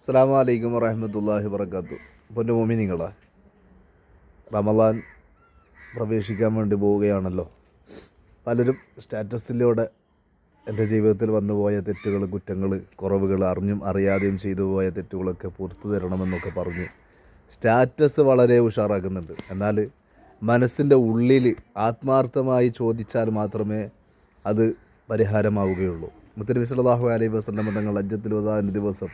അസ്സാം വലൈക്കും വറഹമത്തല്ലാഹി വർക്കാത്തു പൊന്നു മോമിനിങ്ങളെ റമലാൻ പ്രവേശിക്കാൻ വേണ്ടി പോവുകയാണല്ലോ. പലരും സ്റ്റാറ്റസിലൂടെ എന്റെ ജീവിതത്തിൽ വന്നുപോയ തെറ്റുകൾ കുറ്റങ്ങൾ കുറവുകൾ അറിഞ്ഞും അറിയാതെയും ചെയ്തു പോയ തെറ്റുകളൊക്കെ പുറത്തു തരണമെന്നൊക്കെ പറഞ്ഞ് സ്റ്റാറ്റസ് വളരെ ഉഷാറാക്കുന്നുണ്ട്. എന്നാൽ മനസ്സിന്റെ ഉള്ളിൽ ആത്മാർത്ഥമായി ചോദിച്ചാൽ മാത്രമേ അത് പരിഹാരമാവുകയുള്ളൂ. മുത്തനബി സല്ലല്ലാഹു അലൈഹി വസല്ലം തങ്ങൾ അജ്ജത്തിൽ വതാന്റെ ദിവസം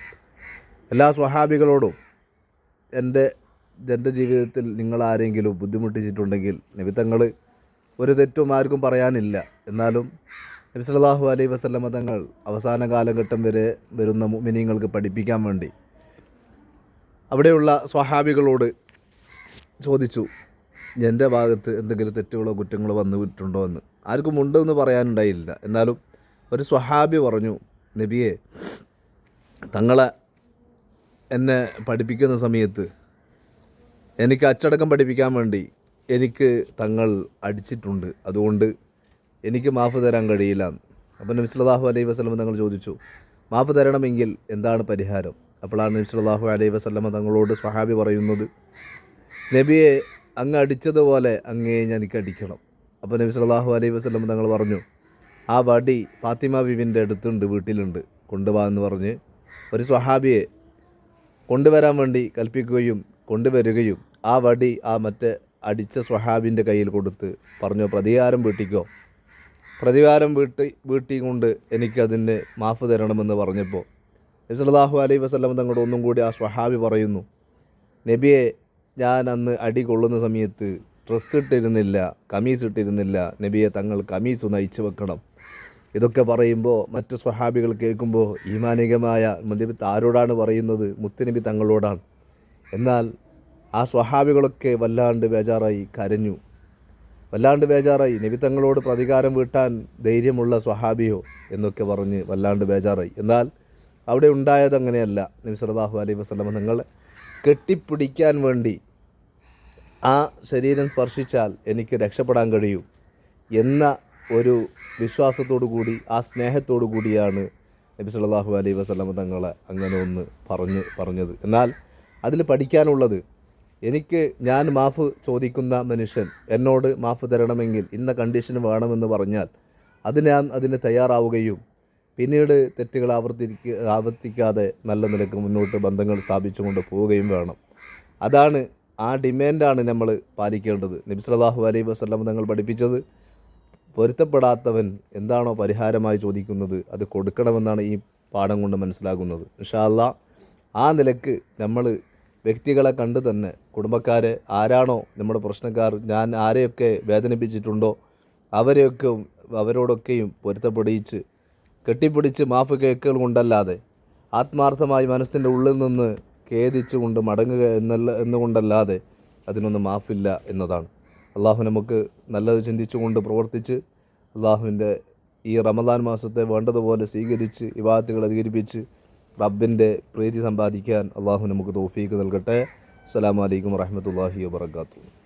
എല്ലാ സ്വഹാബികളോടും എന്റെ എന്റെ ജീവിതത്തിൽ നിങ്ങൾ ആരെങ്കിലും ബുദ്ധിമുട്ടിച്ചിട്ടുണ്ടെങ്കിൽ നിമിത്തങ്ങൾ തങ്ങൾ ഒരു തെറ്റും ആർക്കും പറയാനില്ല. എന്നാലും നബി സല്ലല്ലാഹു അലൈഹി വസല്ലമ തങ്ങൾ അവസാന കാലഘട്ടം വരെ വരുന്ന മുഅ്മിനീങ്ങൾക്ക് പഠിപ്പിക്കാൻ വേണ്ടി അവിടെയുള്ള സ്വഹാബികളോട് ചോദിച്ചു എന്റെ ഭാഗത്ത് എന്തെങ്കിലും തെറ്റുകളോ കുറ്റങ്ങളോ വന്നു വിട്ടുണ്ടോ എന്ന്? ആർക്കും ഉണ്ടെന്ന് പറയാനുണ്ടായില്ല. എന്നാലും ഒരു സ്വഹാബി പറഞ്ഞു നബിയെ തങ്ങളെ എന്നെ പഠിപ്പിക്കുന്ന സമയത്ത് എനിക്ക് അച്ചടക്കം പഠിപ്പിക്കാൻ വേണ്ടി എനിക്ക് തങ്ങൾ അടിച്ചിട്ടുണ്ട്. അതുകൊണ്ട് എനിക്ക് മാഫ് തരാൻ കഴിയില്ല അപ്പം നബി സല്ലല്ലാഹു അലൈഹി വസ്ലമ തങ്ങൾ ചോദിച്ചു മാഫ് തരണമെങ്കിൽ എന്താണ് പരിഹാരം? അപ്പോഴാണ് നബിസ്ലാഹു അലൈഹി വസ്ലമ തങ്ങളോട് സ്വഹാബി പറയുന്നത് നബിയെ അങ്ങ് അടിച്ചതുപോലെ അങ്ങേ എനിക്ക് അടിക്കണം. അപ്പോൾ നബി സല്ലല്ലാഹു അലൈഹി വസ്ലമ തങ്ങൾ പറഞ്ഞു ആ വടി ഫാത്തിമ ബിവിന്റെ അടുത്തുണ്ട് വീട്ടിലുണ്ട് കൊണ്ടുപോകാമെന്ന് പറഞ്ഞ് ഒരു സ്വഹാബിയെ കൊണ്ടുവരാൻ വേണ്ടി കൽപ്പിക്കുകയും കൊണ്ടുവരികയും ആ വടി ആ മറ്റേ അടിച്ച സ്വഹാബിന്റെ കയ്യിൽ കൊടുത്ത് പറഞ്ഞു പ്രതികാരം വീട്ടിക്കോ. പ്രതികാരം വീട്ടി വീട്ടി കൊണ്ട് എനിക്കതിന് മാഫ് തരണമെന്ന് പറഞ്ഞപ്പോൾ നബി അലൈ വസ്ലം തങ്ങളോട് ഒന്നും കൂടി ആ സ്വഹാബി പറയുന്നു നബിയെ ഞാൻ അന്ന് അടി കൊള്ളുന്ന സമയത്ത് ഡ്രസ്സ് ഇട്ടിരുന്നില്ല കമീസ് ഇട്ടിരുന്നില്ല. നബിയെ തങ്ങൾ കമീസ് ഒന്ന് അയച്ചു വെക്കണം. ഇതൊക്കെ പറയുമ്പോൾ മറ്റ് സ്വഹാബികൾ കേൾക്കുമ്പോൾ ഈമാനികമായ നബി ആരോടാണ് പറയുന്നത്? മുത്തനബി തങ്ങളോടാണ്. എന്നാൽ ആ സ്വഹാബികളൊക്കെ വല്ലാണ്ട് ബേജാറായി കരഞ്ഞു. വല്ലാണ്ട് ബേജാറായി. നബി തങ്ങളോട് പ്രതികാരം വീട്ടാൻ ധൈര്യമുള്ള സ്വഹാബിയോ എന്നൊക്കെ പറഞ്ഞ് വല്ലാണ്ട് ബേജാറായി. എന്നാൽ അവിടെ ഉണ്ടായത് അങ്ങനെയല്ല. നബി സലാഹു അലൈഹി വസ്ലം നിങ്ങളെ കെട്ടിപ്പിടിക്കാൻ വേണ്ടി ആ ശരീരം സ്പർശിച്ചാൽ എനിക്ക് രക്ഷപ്പെടാൻ കഴിയും എന്ന ഒരു വിശ്വാസത്തോടു കൂടി ആ സ്നേഹത്തോടു കൂടിയാണ് നബി സല്ലാഹു അലൈ വസ്ലമ തങ്ങളെ അങ്ങനെ ഒന്ന് പറഞ്ഞു പറഞ്ഞത്. എന്നാൽ അതിൽ പഠിക്കാനുള്ളത് എനിക്ക് ഞാൻ മാഫ് ചോദിക്കുന്ന മനുഷ്യൻ എന്നോട് മാഫ് തരണമെങ്കിൽ ഇന്ന കണ്ടീഷൻ വേണമെന്ന് പറഞ്ഞാൽ അത് ഞാൻ അതിന് തയ്യാറാവുകയും പിന്നീട് തെറ്റുകൾ ആവർത്തിക്ക ആവർത്തിക്കാതെ നല്ല നിലയ്ക്ക് മുന്നോട്ട് ബന്ധങ്ങൾ സ്ഥാപിച്ചുകൊണ്ട് പോവുകയും വേണം. അതാണ് ആ ഡിമാൻഡാണ് നമ്മൾ പാലിക്കേണ്ടത്. നബി സല്ലല്ലാഹു അലൈഹി വസല്ലം തങ്ങൾ പഠിപ്പിച്ചത്. പൊരുത്തപ്പെടാത്തവൻ എന്താണോ പരിഹാരമായി ചോദിക്കുന്നത് അത് കൊടുക്കണമെന്നാണ് ഈ പാഠം കൊണ്ട് മനസ്സിലാകുന്നത്. ഇൻഷാല്ല ആ നിലയ്ക്ക് നമ്മൾ വ്യക്തികളെ കണ്ട് തന്നെ കുടുംബക്കാരെ ആരാണോ നമ്മുടെ പ്രശ്നക്കാർ ഞാൻ ആരെയൊക്കെ വേദനിപ്പിച്ചിട്ടുണ്ടോ അവരെയൊക്കെ അവരോടൊക്കെയും പൊരുത്തപ്പെടിയിച്ച് കെട്ടിപ്പിടിച്ച് മാപ്പ് കേക്കുകൾ കൊണ്ടല്ലാതെ ആത്മാർത്ഥമായി മനസ്സിന്റെ ഉള്ളിൽ നിന്ന് ഖേദിച്ചുകൊണ്ട് മടങ്ങുക എന്നല്ല എന്നുകൊണ്ടല്ലാതെ അതിനൊന്നും മാഫില്ല എന്നതാണ്. അള്ളാഹു നമുക്ക് നല്ലത് ചിന്തിച്ചുകൊണ്ട് പ്രവർത്തിച്ച് അള്ളാഹുവിന്റെ ഈ റമദാൻ മാസത്തെ വേണ്ടതുപോലെ സ്വീകരിച്ച് വിവാഹത്തുകൾ അധികരിപ്പിച്ച് റബ്ബിന്റെ പ്രീതി സമ്പാദിക്കാൻ അള്ളാഹു നമുക്ക് തോഫീക്ക് നൽകട്ടെ. അസ്സലാമു അലൈക്കും വാഹമത്തല്ലാഹി വബറകാതുഹു.